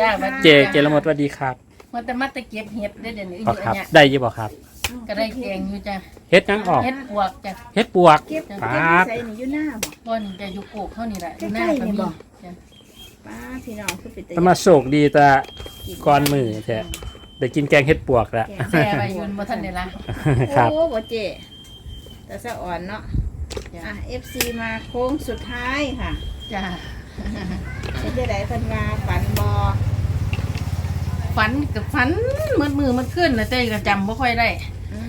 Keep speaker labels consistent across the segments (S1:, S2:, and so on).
S1: จ้าสวัสดี
S2: เจเจรมดสวัสดีครับ
S1: มันแต่มาแตะเก็บเห็ดได้เดี๋ยวนี้อ
S2: อ๋อยู่ครับ
S1: เนี่ย
S2: ได้อยี่บ่ครับ
S1: ก็ได้แกงอยู่จ้ะ
S2: เฮ็ดยังออก
S1: เห็ดปวกจ้ะ
S2: เฮ็ดปวก
S3: เก็บ
S2: ปา
S3: เก็บ
S2: ด
S3: ใส่นี่อยู่หน้าบ่
S1: บ่นี่จะอยู่โกกเท่านี้แหละอยู่ห
S3: ใก
S1: น้า
S3: ล้ๆ
S1: ก็
S3: นี่
S1: มี
S3: บ่
S1: จ้ะ
S3: ป้าพี่น้องคือเป็น
S2: แต่มาโชคดีแต่ก่อนมือแท้ได้กินแกงเฮ็ดปวกแล้ว
S1: แช่ไว้อยืนบ่ทันได้ละ
S2: ครับ
S3: โอ้บ่เจแต่สะอ่อนเนาะ
S1: จ้ะ
S3: อะ FC มาโค้งสุดท้ายค่ะ
S1: จ้ะ
S3: เป็นจะได้เพิ่นว่าฝันบ่
S1: ฝันกับฝันมืดมือมันขึ้นนะเต้ก็จำบ่ค่อยได้
S3: อืม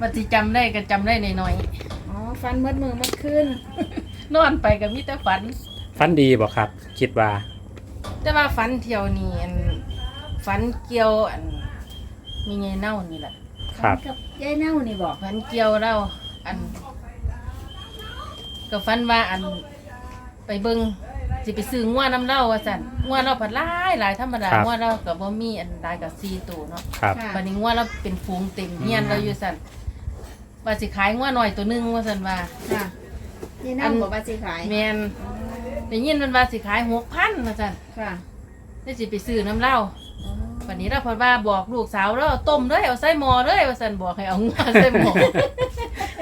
S1: บัดสิจำได้ก็จำได้หน่อย
S3: อ๋อฝันมืดมือมันขึ้น
S1: ๆนอนไปก็มีแต่ฝัน
S2: ฟันดีบ่ครับ คิดว่า
S1: แต่ว่าฝันเที่ยวนี้อันฝันเกี่ยวอันมีไงเน่านี่แหละ
S2: ครับ
S3: ฝันกับยายเน่านี่บ่
S1: ฝันเกี่ยวเราอันก็ฝันว่าอัน ไปเบิงสิไปซื้องัวน้ำเล่าว่าสั่นงัวเราผัดหลายหลายธรรมดา
S2: ครับ
S1: งัวเราก็บ่มีอันหลายกับซีตัวเนาะ
S2: ครับ
S3: ค่ะ
S1: บัดนี้งัวเราเป็นฝูงเต็มเฮียนเราอยู่สั่นว่าสิขายงัวหน่อยตัวหนึงว่าสั่นว่า
S3: ค่ะยายเน่าบอกว่าสิขาย
S1: แม่นได้ยินมันว่าสิขาย6,000ว่าสั่น
S3: ค่ะ
S1: ได้สิไปซื้อน้ำเหล้า
S3: อ๋อ
S1: วันนี้เราพอว่าบอกลูกสาวแล้วต้มเลยเอาใส่หม้อเลยว่าสันบอกให้เอางัวใส่หม้อ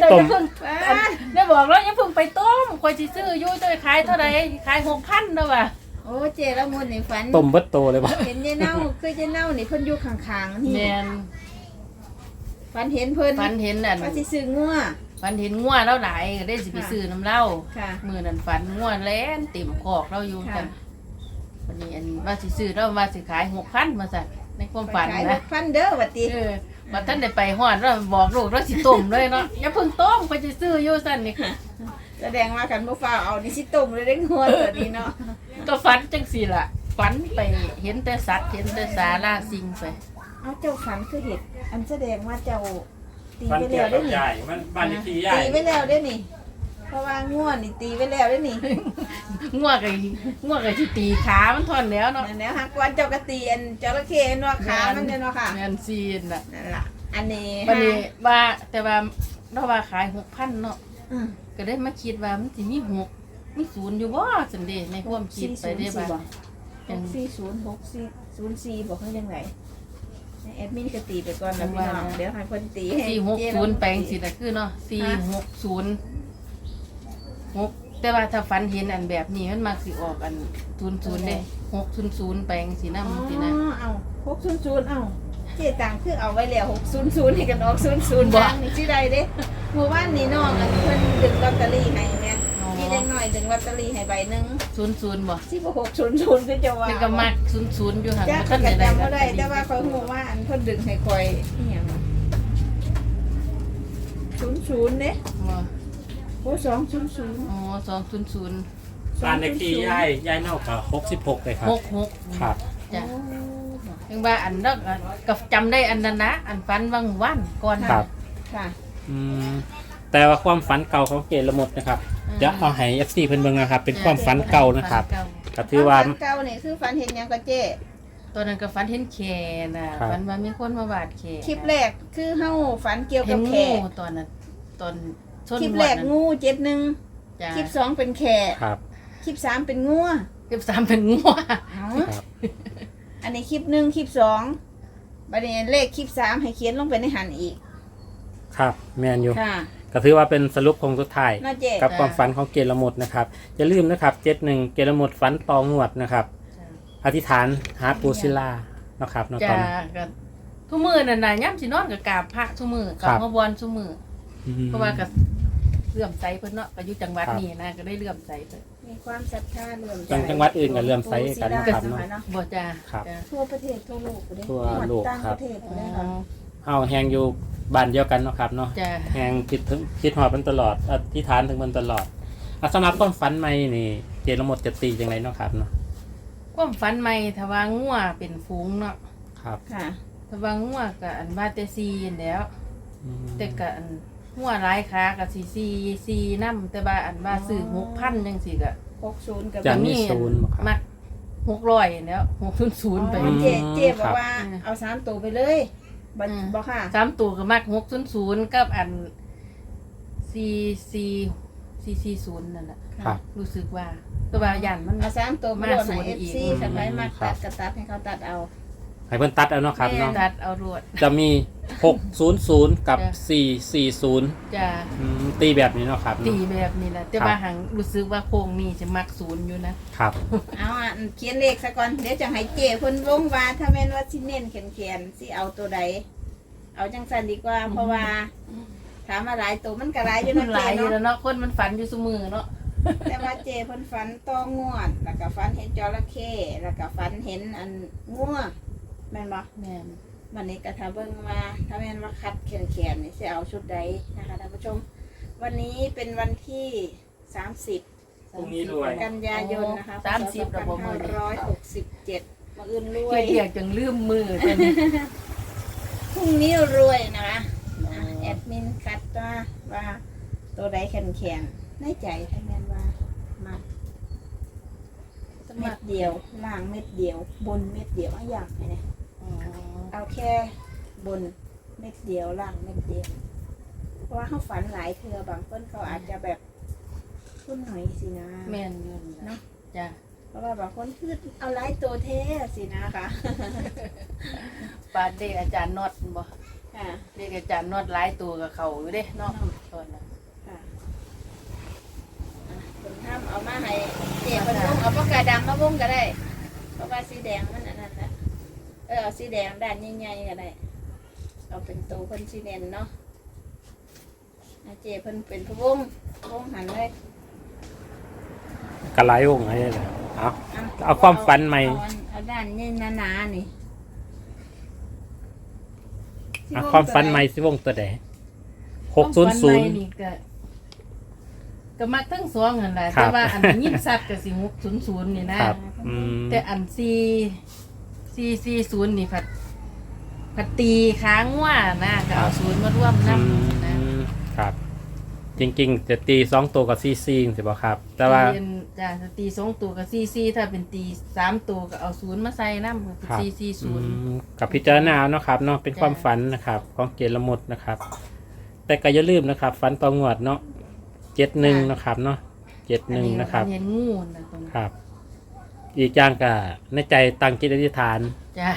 S1: แต่
S2: ต้
S1: อย่ามเพิ่ง
S3: ป้า
S1: ได้บอกแล้วอย่าเพิ่งไปต้มคอยสิซื้ออยู่จะขายเท่าไหร่ขายหกพันเด้อว่ะ
S3: โอ้เจแล้วมุนนี่ฝัน
S2: ต้มเบิดโตเลยบ่
S3: เห็นยายเน่าคือยายเน่านี่เพิ่นอยู่ข้างๆนี่
S1: แมน
S3: ฝันเห็นเพิ่น
S1: ฝันเห็นอัน
S3: ว่าสิซื้องัว
S1: ฝันเห็นงัวแล้วหลายก็ได้สิไปซื้อน้ำเหล้า
S3: ค่ะ
S1: มือนั้นฝันงัวแล้นเต็มคอกเราอยู่
S3: ค่ะ
S1: กันวันนี้อันว่าสิซื้อแล้วว่าสิขายหกพันมาสั่นในความฝัน
S3: ขาย
S1: นะ
S3: ฟันเด้อวัดติ
S1: เออ ว่าท่านได้ไปหอดเราบอกลูกเราสิต้มเลยเนาะอย่าเพิ่งต้มก็จะซื้ออยู่สั่นนี่
S3: แสดงว่ากันบ่ฟ้าวเอานี่สิต้มเลยได้งัวตัวนี้เนาะ
S1: ก็ฝันจังสิล่ะฝันไปเห็นแต่สัตว์เห็นแต่สาราสิ่งไป
S3: เอาเจ้าฝันคือเห็ดอันแสดงว่าเจ้าตีไปแล้วได้นี่
S2: มันบ้านเลขที่
S3: ตีไปแล้วได้นี่เพ ราะว่างัวนี่ตีไปแล้วได้นี่
S1: ง่วงกับง่วงกับที่ตีขา มันทอนแล้วเนาะ
S3: นั่นแหล้วฮักวันเจ้าก็ตีอันจระเข้เนาะขามันเนี่ยเนาะค่ะ
S1: แมนซีนน่ะ
S3: นั่นล่ะอันนี้
S1: วันนี้ว่าแต่ว่าเราว่าขายหกพันเนาะ
S3: อืม
S1: ก็ได้มาคิดว่ามันสิมีหกมีศูนย์อยู่บ่สันเดในความคิดไปได้บ้าง
S3: หกสี่ศูนย์หกสี่ศูนย์สี่บอกเขายังไงแอดมินก็ตีไปก่อนนะพี่น้องเดี๋ยวให้คนตีให้
S1: สี่หก
S3: เจ๊
S1: ศูนย์
S3: ลอง
S1: แปลงสิน่ะคือเนาะสี่หกศูนย์ หกแต่ว่าถ้าฝันเห็นอันแบบนี้มันมาสิออกอันศูนย์ศูนย์เด้หกศูนย์ศูนย์แปลงสินะมันสินะ
S3: อ๋อเอาหกศูนย์ศูนย์เอาเจ๊ตังคือเอาไว้แล้วหกศูนย์ศูนย์ให้กันออกศูนย์ศูนย์
S1: บ่
S3: บางนี่ชื่อใดเด้เมื่อวานนี้น้องอันเพิ่นดึงลอตเตอรี่ให้แม่
S1: อ๋อ
S3: พี่เล็กน้อยดึงลอตเตอรี่ให้ใบหนึ่ง
S1: ศูนย์ศูนย์บ่
S3: ที่บ่หกศูนย์ศูนย์คือจะว่า
S1: นี่ก็มักศูนย์ศูนย์อยู่ห่าง
S3: จ้า
S1: ท่าน
S3: ก็
S1: ใด
S3: จำ
S1: ๆ
S3: บ่ได้ แต่ว่าเขาฮู้ว่าอันเพิ่นดึงให้คอยอีหยังศูนย์ศูนย์เด้
S1: ว่า
S3: โอ้สองศูนย์ศูนย์
S1: อ๋อสองศูนย์ศูนย์
S2: บ้านเลขที่ยายยายเน่าก็66เลยครับ
S1: หกหก
S2: ครับ
S1: จ้ะยังว่าอันนั้นก็จำได้อันนั้นนะ อันฟันวังวันก่อน
S2: ครับ
S3: ค่ะ
S2: อืมแต่ว่าความฝันเก่าของเจรมดนะครับจะเอาให้ FC เพิ่นเบิ่งนะครับ เป็นความฝันเก่านะครับ
S1: ฝัเก่า
S2: ก็ถือว่า
S3: ฝันเก่านี่คือฝันเห็นหยังก็เจ้
S1: ตอนนั้นก็ฝันเห็นแขน่ะ
S2: ครับ
S1: ฝันว่ามีคนมาบาดแข
S3: คลิปแรกคือเฮาฝันเกี่ยว
S1: เห็
S3: กับ
S1: น
S3: แข
S1: งู
S3: ก
S1: ตอนนั้นตอน ชน
S3: คลิป
S1: หัว
S3: แรก
S1: นั้น
S3: งูเจ็ดหนึ่ง
S1: จ้ะ
S3: คลิปสองเป็นแขก
S2: ครับ
S3: คลิปสามเป็นงัว
S1: คลิปสามเป็นงู
S3: เอา
S2: ครับ
S3: อันนี้คลิปหนึ่งคลิปสองบัดนี้เลขคลิปสามให้เขียนลงไปในหันอีก
S2: ครับ แมนอยู่
S3: ค่ะ
S2: ก็ถือว่าเป็นสรุปของสุดท้าย
S3: น่าเจ๊
S2: กับความฝันของเกลมดนะครับอย่าลืมนะครับเจ็ดหนึ่งเกลมดฝันตองวดนะครับ อธิษฐานหาปูซิลานะครับเนาะตอ
S1: จ้ะ
S2: นนั้น
S1: ก็ทุกมือนั่นน่ะย่ำสินอนกับกราบพระทุกมือ
S2: ครั
S1: กับบพระบอลทุกมือ
S2: อืม
S1: เพราะว่าก็ เลื่อมใสเพิ่นเนาะก็อยู่จังหวัด
S2: ครับ
S1: นี้นะก็ได้เลื่อมใสเพิ่น
S3: มีความศรัทธาเลื่อมใส
S2: จังจังหวัดอื่นก็เลื่อมใสกันนะครับเนาะ
S3: เนาะ
S1: บ่จ้า
S2: ครับ
S1: จ้า
S3: ทั่วประเทศทั่วโลกเลย
S2: ทั่วโลก
S3: ต่าง
S2: ครั
S3: ป
S2: บ
S3: ระเทศ
S1: อ๋
S3: เลย
S1: อ
S3: ค่ะ
S2: เฮาแหงอยู่บ้านเดียวกันเนาะครับเนาะ
S1: จ้า
S2: แหงคิดถึงคิดหอดมันตลอดอธิษฐานถึงมันตลอดอะสำหรับความฝันใหม่นี่เกลมดจะตีจังไรเนาะครับเนาะ
S1: ความฝันใหม่ถ้าว่างัวเป็นฝูงเนาะ
S2: ครับ
S3: ค่ะ
S1: ถ้าว่างัวก็อันว่าแต่ซีนั่นแหล้ว
S2: อืม
S1: แต่ก็อัน งัวหลายขาก็สิซีซีนำแต่ว่าอันว่าซื้อ6,000จังซี่ก็
S3: หกศูนย์กับ
S2: จะมีศูนย์บ่ครับ
S1: มัก600แล้ว600ไป
S3: อ๋อเจ๊เจ๊บอ
S2: ครั
S3: ก
S2: บ
S3: ว่าเอาสามตัวไปเลยบ่
S1: อืม
S3: บอกค่ะ
S1: สามตัวก็มัก600กับอันซีซีสี่สี่ศูนย์นั่นแหละ
S2: ครับ
S1: รู้สึกว่าตัวว่ายันมัน
S3: เอาสามตัวมาโดน
S1: มาศู
S3: ให้
S1: นย์อีก
S3: FC สบายมาก
S2: ครั
S3: ตั
S2: บ
S3: ดกระตัดให้เขาตัดเอา
S2: ให้เพิ่นตัดเอาเนาะครับ
S3: แม่
S2: เนาะ
S1: ตัดเอารวด
S2: จะมีหกศูนย์ศูนย์กับ
S1: จ้ะ
S2: สี่สี่ศูนย์
S1: จะ
S2: ตีแบบนี้เนาะครับ
S1: ตี
S2: เนาะ
S1: แบบนี้แหละแต่
S2: ครับ
S1: ว่าหังรู้สึกว่าโค้งนี้จะมักศูนย์อยู่นะครับ
S3: เอาอะเขียนเลขซะก่อน เดี๋ยวจะให้เจ้เพิ่นวงว่าถ้าแม่นว่าสิเน้นแขนๆสิเอาตัวใด เอาจังซั่นดีกว่า เพราะว่า ถามมาหลายตัวมันก็หลายอยู่
S1: มั
S3: เนาะ
S1: นหลายอยู่
S3: เจ้
S1: แล้ว
S3: เนาะ
S1: เนาะคนมันฝันอยู่สมือเนาะ
S3: แต่ว่าเจ้เพิ่นฝันต้องวด แล้วก็ฝันเห็นจระเข้แล้วก็ฝันเห็นอันงัว แม่นบ่
S1: แม่น
S3: วันนี้ก็ถ้าเบิ่งว่าถ้าแม่นว่าคัดแขนๆนี่สิเอาชุดใดนะคะท่านผู้ชม วันนี้เป็นวันที่ 30
S2: พรุ่งนี้รวย
S3: กันยายนนะคะ
S1: สามสิบระบบมือ
S3: ร้อยหกสิบเจ็ดมาอื่นรว
S1: เกี
S3: ย
S1: ยเดียกจังลืมมือเป็น
S3: พรุ่งนี้รวยนะคะอะแอดมินคัดว่าว่าตัวใดแข็งแข็งๆในใจท่านแม่นว่า มา เม็ดเดียวล่างเม็ดเดียว บนเม็ดเดียวอะอยากไงเนี่ยเอาแค่บนเม็ดเดียวล่างเม็ดเดียว เพราะว่าเขาฝันหลายเทือบางคนเขาอาจจะแบบพุ่นหน่อยสินะ
S1: แม่นอยู่
S3: เนาะ
S1: จ้ะ
S3: เพราะว่าบางคนคือเอาหลายตัวเท่สินะคะ
S1: ปาดเด็กอาจารย์นอดบ่
S3: ค่ะ
S1: เด็กอาจารย์นอดหลายตัวกับเขาอยู่เด้เนาะตอนนั้น
S3: ค่ะอะคุณทำเอามาให้ เจ๊มันวงเอาปากกาดำมาวงก็ได้ เพราะว่าสีแดงมันอันนั้นแหละเออเอาสีแดงด้านใหญ่ๆก็ได้ เอาเป็นตัวเพิ่นสีเน้นเนาะอะเจ๊เพิ่นเป็นผู้วงวงหันเลย
S2: กระไรวงอะไรเลย เอาะเอาความฝันใหม่
S3: เอาอันเอาด้านนี่หนาๆนี่
S2: เอาความฝันใหม่สิวงตัวใดหกศูนย์ศูนย์
S1: ฝัใหม่นี่ก็ ก็มักทั้งสองนั่นแหละ
S2: ครับ
S1: แต่ว่าอันยินซับกับสิหกศูนย์ศูนย์นี่นะ
S2: ครับอืม
S1: แต่อันซีซีซีศูนย์นี่ผัดผัดตีค้างว่านะก็เอาศูนย์มาร่วม
S2: อื
S1: นำนะ
S2: มครับ จริงๆ จะตีสองตัวกับซีซีสิบ่ครับ แต่ว่า
S1: ตีจ้ะถ้าตีสองตัวกับซีซีถ้าเป็นตีสามตัวก็เอาศูนย์มาใส่น้ำก็เป็น
S2: ครับ
S1: ซีซีศูนย์
S2: อืมกับพิจารณาเอาเนาะครับเนาะเป็นความฝันนะครับ ของเกณฑ์ละหมดนะครับ แต่ก็อย่าลืมนะครับฝันตองวดเนาะ เจ็ดหนึ่งนะครับเนาะเจ็ดหนึ่งนะครับ
S1: อัเห็นงูนะตรงนี้
S2: ครับ อีกอย่างก็ในใจตั้งจิตอธิษฐาน
S1: จ้ะ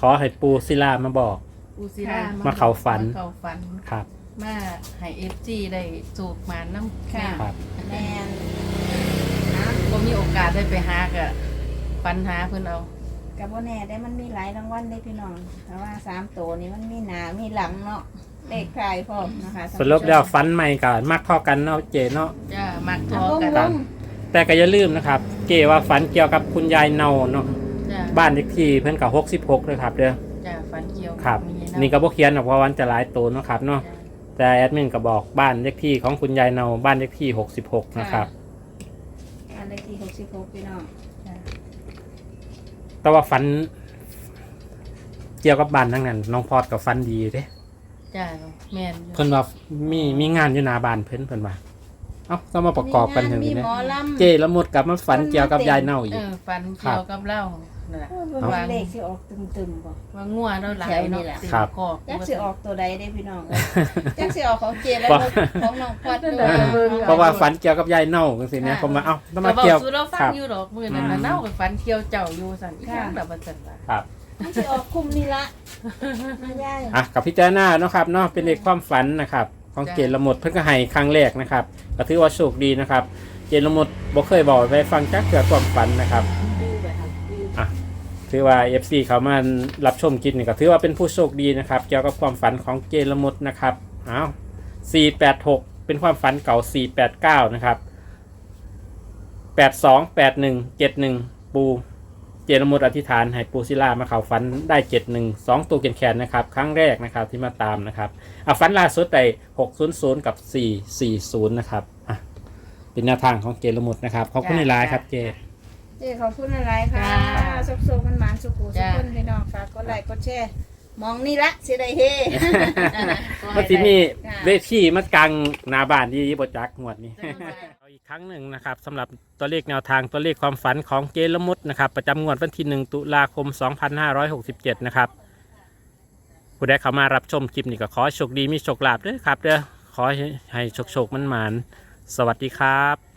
S2: ขอให้ปูศิลามาบอก
S1: อูซิล่า
S2: มาเข้าฝัน
S1: มาเข้าฝัน
S2: ครับ
S1: มาให้เอฟจีได้สูบมาน้ำ
S3: ค่ะ
S2: ครับ
S3: แมน
S1: นะก็มีโอกาสได้ไปหากะปัญหาเพิ่นเอา
S3: กับว่าแน่ได้มันมีหลายรางวัลได้พี่น้องแต่ว่าสามตัวนี้มันมีหนามีหลังเนาะ เลขใครพร้อมนะคะ
S2: สรุปแล้วฝันใหม่ก็มักเท่ากันเนาะเจเนาะ
S1: จ้ามักท
S3: อะ
S1: อ
S3: วง
S1: กัน
S3: วง
S2: แต่ก็อย่าลืมนะครับ เจว่าฝันเกี่ยวกับคุณยายเนาเนาะ
S1: จ้า
S2: บ้านเลขที่เพิ่นกับหกสิบหกเลยครับเด้อ
S1: จ้าฝันเกี่ยว
S2: ครับ
S1: มีเาะ
S2: นี่ก็บ่เขียนหรอกเพราะวันจะหลายตัวเนาะครับเนาะ
S1: จ้ะ
S2: แต่แอดมินก็บอกบ้านเลขที่ของคุณยายเนาบ้านเลขที่หกสิบหกนะครับ
S3: อันเลขที่หกสิบหกพี่น้อง
S1: จ้ะ
S2: แต่ว่าฝัน เกี่ยวกับบ้านทั้งนั้น น้องพอดกับฝันดีเด้
S1: จ้าแม่นอยู่
S2: เพิ่นว่ามีมีงานอยู่หน้าบ้านเพิ่นเพิ่นว่าเอ้าต้องมาประกอบกันถึง
S3: มี
S2: นี้
S3: ห
S2: นะ
S3: มอลำ
S2: เจละมุดกลับมาฝันเกี่ยวกับยายเน่าอี
S1: เอก อฝันเกี่ยวกับเล่านั่นแหละ
S3: โอ้ยมันเป็นเลขที่ออกตึมๆบ่
S1: ว่างัวเราหลาย
S3: แถวนี้
S1: เนาะ
S3: แหละ
S1: สิ
S2: ครับ
S1: กอก
S3: จักสิออกตัวใดได้พี่น้องเอ้ยจักสิออกของเจแล้ว
S2: ว่า
S3: ของน้องพอดด้ว
S1: เออเบิ่ง
S2: เพราะว่าฝันเกี่ยวกับยายเน่าจังซี่นะผมมาเอ้าต้อง
S1: แต่
S2: มา
S1: บอก
S2: เกี่ยว
S1: สู่เราฟั
S2: ค
S1: ง
S2: รับ
S1: อยู่ดอกมื้อนั้น
S2: อื
S1: น่ะ
S2: ม
S1: เน่ากับฝันเกี่ยวเจ้าอยู่สั่นอีกอย่างแบบว่าซั่นว่า
S2: ครับ
S3: มันสิออกคุมนี่ละไม่ได้
S2: อะกับพิจารณาเนาะครับเนาะเป็นเลขความฝันนะครับของเจนละหมดเพิ่นก็ให้ครั้งแรกนะครับก็ถือว่าโชคดีนะครับ เจนละหมดบ่เคยบอกไปฟังจักเกือความฝันนะครับ
S3: ดูแบบดู
S2: ถือว่า FC เขามารับชมคลิปนี่ก็ถือว่าเป็นผู้โชคดีนะครับ เกี่ยวกับความฝันของเจนละหมดนะครับอ้าว486 เป็นความฝันเก่า 489 นะครับ 82 81 71 ปู เจนละหมดอธิษฐานให้ปูศิลามาเข้าฝันได้71 2ตัวแขนๆนะครับครั้งแรกนะครับที่มาตามนะครับเอาฝันล่าสุดได้600กับ440นะครับอะเป็นแนวทางของเจนละหมดนะครับขอบคุณในไลน์ครับเจ
S3: เจ๊ขอบคุณอะไรค่ะ
S1: จ้า
S3: สุขๆมันหมานสุขุสุข
S1: จ้า
S3: คนพี่น้องฝากกดไลค์กดแชร์ มองนี่ละสิได้เฮ
S2: มันสิมี
S3: ค่ะ
S2: เวทีมากลางหนาบ้านที่บจักงวดนี้ เอาอีกครั้งหนึ่งนะครับสำหรับตัวเลขแนวทางตัวเลขความฝันของเจละมุดนะครับ ประจำงวดวันที่ 1 ตุลาคม 2567 นะครับ ผู้ใดเข้ามารับชมคลิปนี้ก็ขอให้โชคดีมีโชคลาภด้วยครับเด้อขอให้ให้โชคโชคมันหมานสวัสดีครับ